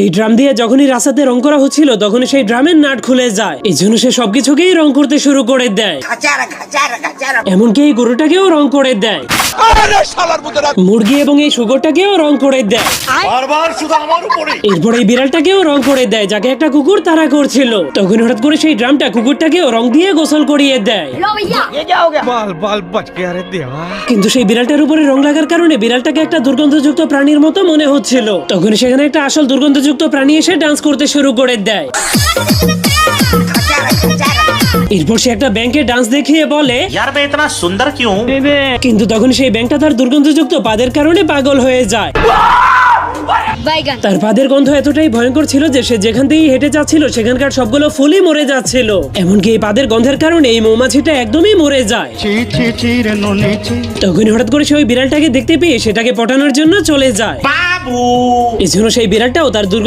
এই ড্রাম দিয়ে যখনই রাস্তাতে রং করা হচ্ছিল তখনই সেই ড্রামের নাট খুলে যায়। এই জন্য সে সবকিছুকেই রং করতে শুরু করে দেয়। এমনকি এই গরুটাকেও রং করে দেয়। মুরগি এবং এই রং করে দেয়। এরপর এই বিড়ালটাকেও রং করে দেয় যাকে একটা কুকুর তারা করছিল। তখন হঠাৎ করে সেই ড্রামটা কুকুরটাকেও রং দিয়ে গোসল করিয়ে দেয়। কিন্তু সেই বিড়ালটার উপরে রং লাগার কারণে বিড়ালটাকে একটা দুর্গন্ধযুক্ত প্রাণীর মতো মনে হচ্ছিল। তখন সেখানে একটা আসল দুর্গন্ধ দুর্গন্ধযুক্ত প্রাণী এসে ডান্স করতে শুরু করে দেয় gachara, gachara. এরপর সে একটা ব্যাংকে ডান্স দেখিয়ে বলে यार मैं इतना सुंदर क्यों हूँ কিন্তু তখন সেই ব্যাংকটা তার দুর্গন্ধযুক্ত পাদের কারণে পাগল হয়ে যায় बैगन তার পাদের গন্ধ এতটাই ভয়ঙ্কর ছিল যে সে যেখান থেকেই হেঁটে যাচ্ছিল সেখানকার সবগুলো ফুলই মরে যাচ্ছিল এমনকি এই পাদের গন্ধের কারণে এই মৌমাছিটা একদমই মরে যায় ची ची ची रे नोनी ची তখন হঠাৎ করে সে ওই বিড়ালটাকে দেখতে পেয়ে সেটাকে পটানোর জন্য চলে যায় बाबू জন্য সেই বিড়ালটাও তার দুর্গ